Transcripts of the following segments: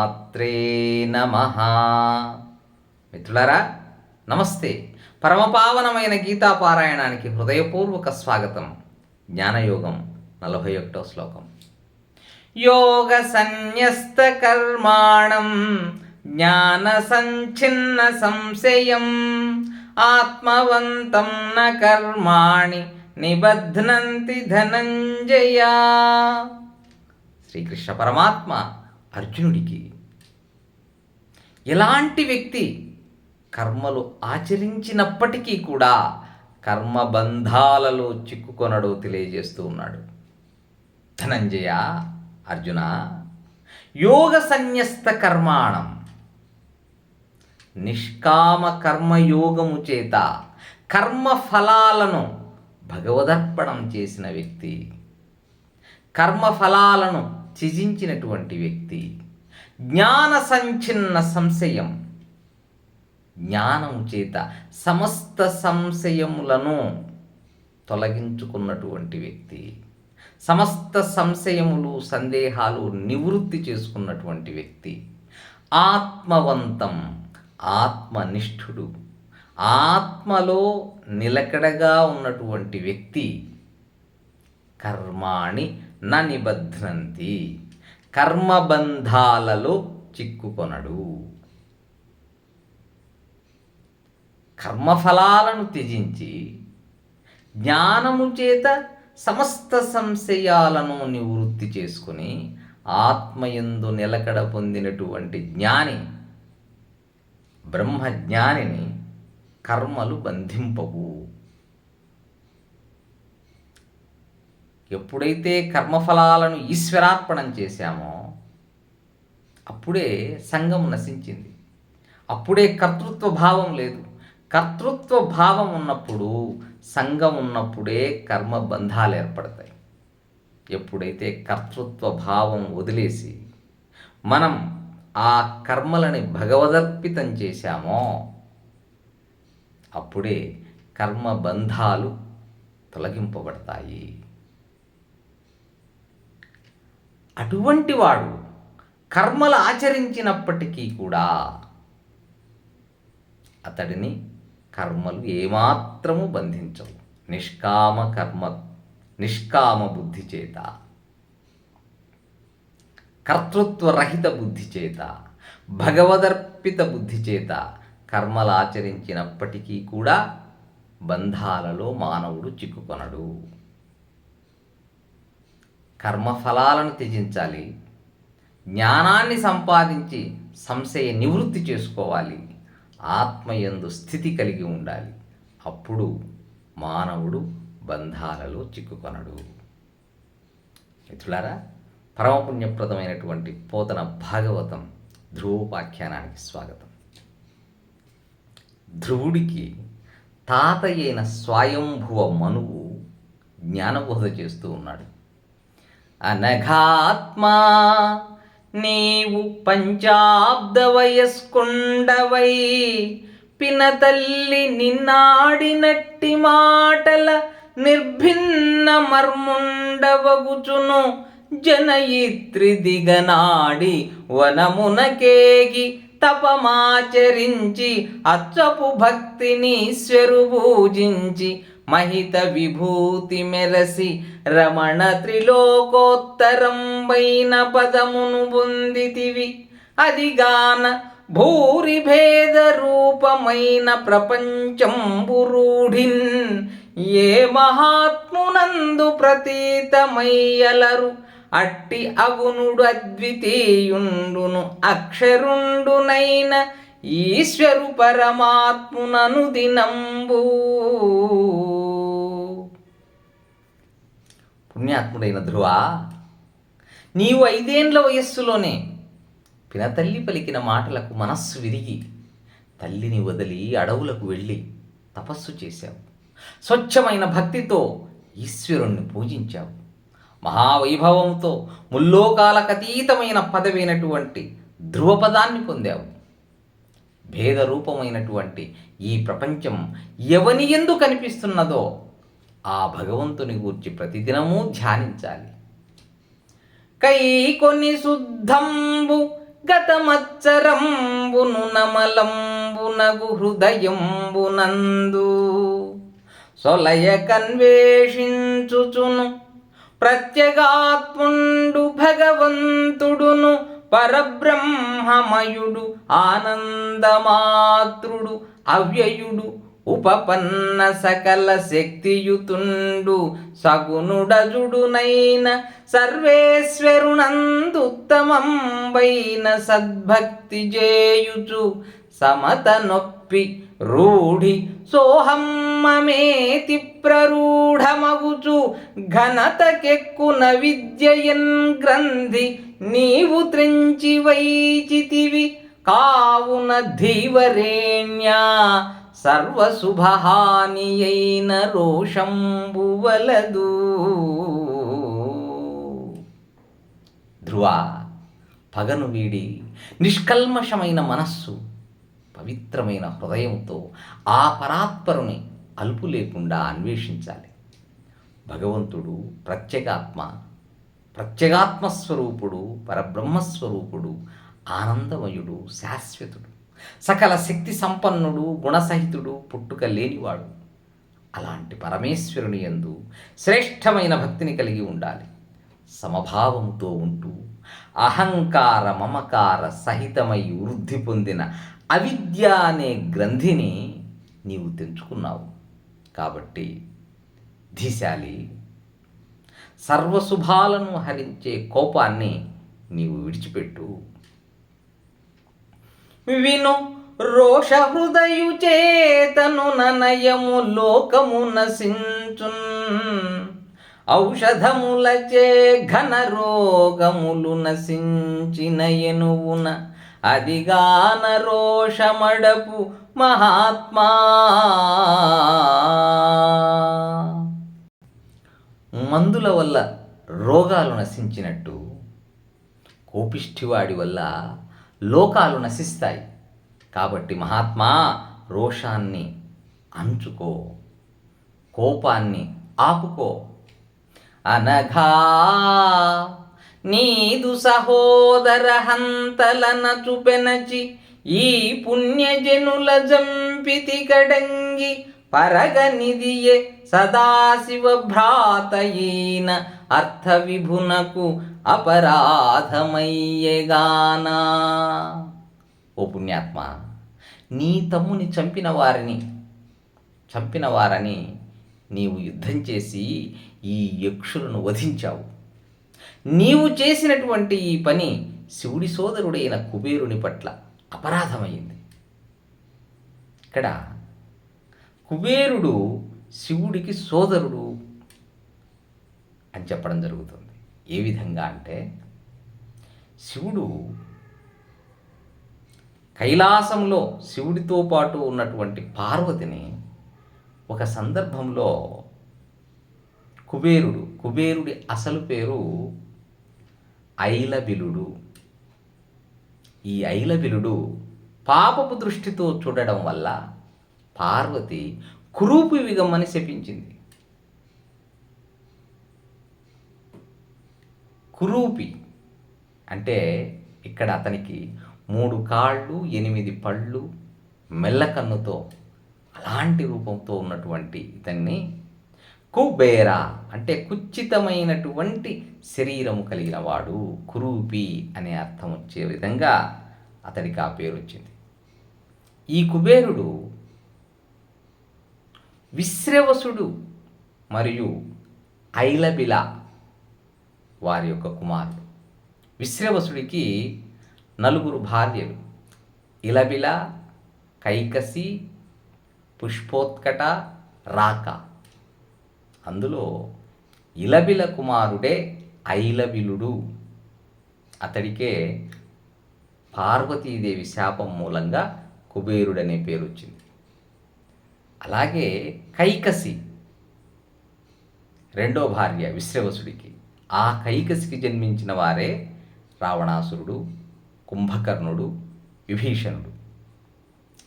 మాత్రే నమ. మిత్రులారా నమస్తే. పరమపావనమైన గీతాపారాయణానికి హృదయపూర్వక స్వాగతం. జ్ఞానయోగం నలభై ఒకటో శ్లోకం. యోగ సన్యస్త కర్మాణం జ్ఞాన సంచిన్న సంశయం ఆత్మవంతం న కర్మాణి నిబధ్నంతి ధనంజయ. శ్రీకృష్ణ పరమాత్మ అర్జునుడికి ఎలాంటి వ్యక్తి కర్మలు ఆచరించినప్పటికీ కూడా కర్మబంధాలలో చిక్కుకొనడో తెలియజేస్తూ ఉన్నాడు. ధనంజయ అర్జున యోగ సన్యస్త కర్మాణం నిష్కామ కర్మయోగము చేత కర్మ ఫలాలను భగవదర్పణం చేసిన వ్యక్తి కర్మ ఫలాలను త్యజించినటువంటి వ్యక్తి జ్ఞాన సంచిన్న సంశయం. జ్ఞానం చేత సమస్త సంశయములను తొలగించుకున్నటువంటి వ్యక్తి సమస్త సంశయములు సందేహాలు నివృత్తి చేసుకున్నటువంటి వ్యక్తి ఆత్మవంతం ఆత్మనిష్ఠుడు ఆత్మలో నిలకడగా ఉన్నటువంటి వ్యక్తి కర్మాణి న నిబధ్నంతి. కర్మబంధాలలో చిక్కుకొనడు. కర్మఫలాలను త్యజించి జ్ఞానము చేత సమస్త సంశయాలను నివృత్తి చేసుకుని ఆత్మయందు నిలకడ పొందినటువంటి జ్ఞాని బ్రహ్మజ్ఞానిని కర్మలు బంధింపవు. ఎప్పుడైతే కర్మఫలాలను ఈశ్వరార్పణం చేశామో అప్పుడే సంఘం నశించింది. అప్పుడే కర్తృత్వ భావం లేదు. కర్తృత్వ భావం ఉన్నప్పుడు సంఘం ఉన్నప్పుడే కర్మ బంధాలు ఏర్పడతాయి. ఎప్పుడైతే కర్తృత్వ భావం వదిలేసి మనం ఆ కర్మలని భగవదర్పితం చేశామో అప్పుడే కర్మ బంధాలు తొలగింపబడతాయి. అటువంటి వాడు కర్మలు ఆచరించినప్పటికీ కూడా అతడిని కర్మలు ఏమాత్రము బంధించవు. నిష్కామ కర్మ నిష్కామ బుద్ధి చేత కర్తృత్వరహిత బుద్ధి చేత భగవదర్పిత బుద్ధి చేత కర్మలు ఆచరించినప్పటికీ కూడా బంధాలలో మానవుడు చిక్కుకొనడు. కర్మఫలాలను త్యజించాలి. జ్ఞానాన్ని సంపాదించి సంశయ నివృత్తి చేసుకోవాలి. ఆత్మయందు స్థితి కలిగి ఉండాలి. అప్పుడు మానవుడు బంధాలలో చిక్కుకొనడు. మిత్రులారా పరమపుణ్యప్రదమైనటువంటి పోతన భాగవతం ధ్రువోపాఖ్యానానికి స్వాగతం. ధ్రువుడికి తాతయ్యైన స్వయంభువ మనువు జ్ఞానబోధ చేస్తూ ఉన్నాడు. అనఘాత్మా. నీవు పంచాబ్ద వయస్కుండవై పినతల్లి నిన్నాడినట్టి మాటల నిర్భిన్న మర్ముండవగుచును. జనయిత్రి దిగనాడి వనమునకేగి తపమాచరించి అచ్చపు భక్తిని ఈశ్వరు పూజించి మహిత విభూతి మెరసి రమణ త్రిలోకోత్తరంబైన పదమును పొందితివి అదిగాన భూరి భేద రూపమైన ప్రపంచంబురూఢిన్ ఏ మహాత్మునందు ప్రతీతమయ్యలరు. అట్టి అగునుడు అద్వితీయుండును అక్షరుండునైన ఈశ్వరు పరమాత్మునను దినంబూ. పుణ్యాత్ముడైన ధ్రువ నీవు ఐదేండ్ల వయస్సులోనే పినతల్లి పలికిన మాటలకు మనస్సు విరిగి తల్లిని వదిలి అడవులకు వెళ్ళి తపస్సు చేశావు. స్వచ్ఛమైన భక్తితో ఈశ్వరుణ్ణి పూజించావు. మహావైభవంతో ముల్లోకాలకతీతమైన పదవైనటువంటి ధ్రువపదాన్ని పొందావు. భేద రూపమైనటువంటి ఈ ప్రపంచం ఎవని ఎందు కనిపిస్తున్నదో ఆ భగవంతుని గూర్చి ప్రతిదినము ధ్యానించాలి. కై కొన్ని శుద్ధంబు గతమచ్చరంబును నమలంబునగు హృదయంబునందు. సొలయ కన్వేషించుచును ప్రత్యగాత్ముండు భగవంతుడును పరబ్రహ్మమయుడు ఆనందమాతృడు అవ్యయుడు ఉపపన్న సకల శక్తియుతుండు సగునుడజుడునైన సర్వేశ్వరునందుత్తమంబైన సద్భక్తి చేయుచు సమత నొప్పి రూఢి సోహమ్మమేతి ప్రరూఢమగుచు ఘనతకెక్కున విద్యయన్ గ్రంథి నీవు త్రించి వైచితివి కావున ధీవరేణ్యా సర్వశుభహాని అయిన రోషంబువలదు. ధ్రువ పగను వీడి నిష్కల్మషమైన మనస్సు పవిత్రమైన హృదయంతో ఆ పరాత్పరుని అలుపు లేకుండా అన్వేషించాలి. భగవంతుడు ప్రత్యేగాత్మ ప్రత్యేగాత్మస్వరూపుడు పరబ్రహ్మస్వరూపుడు ఆనందమయుడు శాశ్వతుడు. సకల శక్తి సంపన్నుడు గుణసహితుడు పుట్టుక లేనివాడు. అలాంటి పరమేశ్వరుని యందు శ్రేష్టమైన భక్తిని కలిగి ఉండాలి. సమభావంతో ఉంటూ అహంకార మమకార సహితమై వృద్ధి పొందిన అవిద్య అనే గ్రంథిని నీవు తెంచుకున్నావు. కాబట్టి ధీశాలి సర్వశుభాలను హరించే కోపాన్ని నీవు విడిచిపెట్టు. విను రోష హృదయు చేతను ననయము లోకము నశించున్. ఔషధములచే ఘన రోగములు నశించిన ఎనువున అదిగాన రోషమడపు మహాత్మా. మందుల వల్ల రోగాలు నశించినట్టు కోపిష్ఠివాడి వల్ల లోకాలు నశిస్తాయి. కాబట్టి మహాత్మా రోషాన్ని అంచుకో కోపాన్ని ఆపుకో. అనఘా నీదు సహోదర హంతలన చూపెనచి ఈ పుణ్యజనుల జంపితి కడంగి పరగనిదియే సదాశివ భ్రాతయీన అర్థ విభునకు అపరాధమయ్యేగానా ఓ పుణ్యాత్మ నీ తమ్ముని చంపిన వారిని చంపిన వారని నీవు యుద్ధం చేసి ఈ యక్షులను వధించావు. నీవు చేసినటువంటి ఈ పని శివుడి సోదరుడైన కుబేరుని పట్ల అపరాధమైంది ఇక్కడ కుబేరుడు శివుడికి సోదరుడు అని చెప్పడం జరుగుతుంది. ఏ విధంగా అంటే శివుడు కైలాసంలో శివుడితో పాటు ఉన్నటువంటి పార్వతిని ఒక సందర్భంలో కుబేరుడు కుబేరుడి అసలు పేరు ఐలబిలుడు. ఈ ఐలబిలుడు పాపపు దృష్టితో చూడడం వల్ల పార్వతి కురూపు విగమ్మని శపించింది. కురూపి అంటే ఇక్కడ అతనికి మూడు కాళ్ళు ఎనిమిది పళ్ళు మెల్లకన్నుతో అలాంటి రూపంతో ఉన్నటువంటి ఇతన్ని కుబేర అంటే కుచ్చితమైనటువంటి శరీరము కలిగిన వాడు కురూపి అనే అర్థం వచ్చే విధంగా అతడికి ఆ పేరు వచ్చింది. ఈ కుబేరుడు విశ్రవసుడు మరియు ఐలబిల వారి యొక్క కుమారుడు. విశ్రవసుడికి నలుగురు భార్యలు. ఇలబిల కైకసి పుష్పోత్కట రాక. అందులో ఇలబిల కుమారుడే ఐలబిలుడు. అతడికే పార్వతీదేవి శాపం మూలంగా కుబేరుడనే పేరు వచ్చింది అలాగే కైకసి రెండో భార్య విశ్రవసుడికి. ఆ కైకసికి జన్మించిన వారే రావణాసురుడు కుంభకర్ణుడు విభీషణుడు.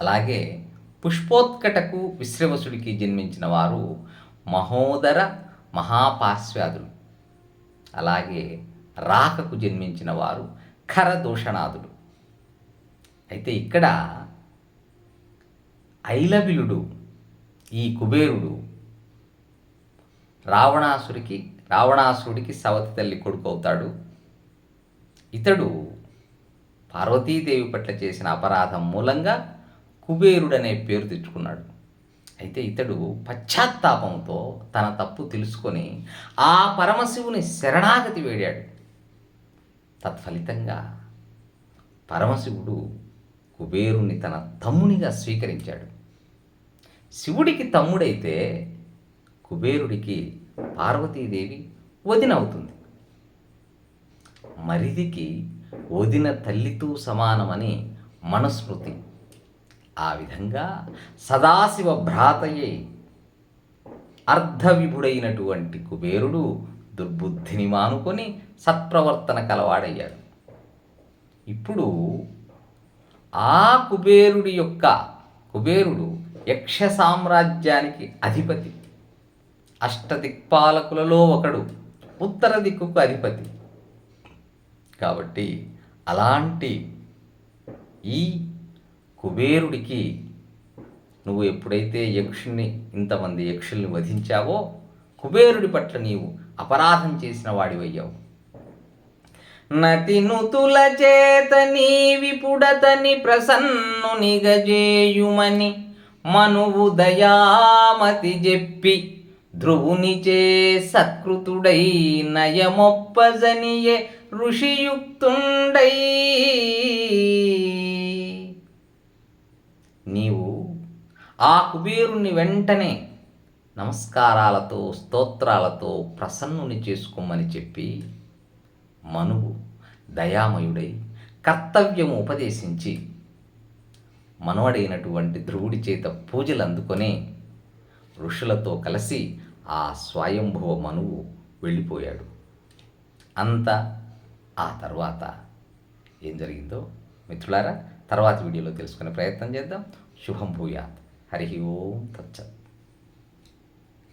అలాగే పుష్పోత్కటకు విశ్రవసుడికి జన్మించిన వారు మహోదర మహాపార్శ్వాదులు అలాగే రాకకు జన్మించిన వారు ఖరదూషణాదులు. అయితే ఇక్కడ ఐలవిలుడు ఈ కుబేరుడు రావణాసుడికి రావణాసురుడికి సవతి తల్లి కొడుకు అవుతాడు. ఇతడు పార్వతీదేవి పట్ల చేసిన అపరాధం మూలంగా కుబేరుడనే పేరు తెచ్చుకున్నాడు. అయితే ఇతడు పశ్చాత్తాపంతో తన తప్పు తెలుసుకొని ఆ పరమశివుని శరణాగతి వేడాడు. తత్ఫలితంగా పరమశివుడు కుబేరుని తన తమ్మునిగా స్వీకరించాడు. శివుడికి తమ్ముడైతే కుబేరుడికి పార్వతీదేవి వదినవుతుంది మరిదికి వదిన తల్లితో సమానమని మనస్మృతి. ఆ విధంగా సదాశివ భ్రాతయ్యే అర్ధవిభుడైనటువంటి కుబేరుడు దుర్బుద్ధిని మానుకొని సత్ప్రవర్తన కలవాడయ్యాడు. ఇప్పుడు ఆ కుబేరుడి యొక్క కుబేరుడు యక్ష సామ్రాజ్యానికి అధిపతి. అష్టదిక్పాలకులలో ఒకడు ఉత్తర దిక్కుకు అధిపతి. కాబట్టి అలాంటి ఈ కుబేరుడికి నువ్వు ఎప్పుడైతే యక్షుని ఇంతమంది యక్షుల్ని వధించావో కుబేరుడి పట్ల నీవు అపరాధం చేసిన వాడివయ్యావు. నతి నుతుల చేత నీ విపుడతని ప్రసన్ను నిగజేయుమని మనువు దయామతి చెప్పి ధ్రువునిచే సత్కృతుడై నయమొప్పజనియే ఋషియుక్తుండై. నీవు ఆ కుబేరుణ్ణి వెంటనే నమస్కారాలతో స్తోత్రాలతో ప్రసన్నుని చేసుకోమని చెప్పి మనువు దయామయుడై కర్తవ్యము ఉపదేశించి మనవడైనటువంటి ధ్రువుడి చేత పూజలు అందుకొని ఋషులతో కలిసి ఆ స్వయంభవ మనువు వెళ్ళిపోయాడు. అంత ఆ తర్వాత ఏం జరిగిందో మిత్రులారా తర్వాత వీడియోలో తెలుసుకునే ప్రయత్నం చేద్దాం. శుభం భూయాత్. హరి ఓం తచ్చత్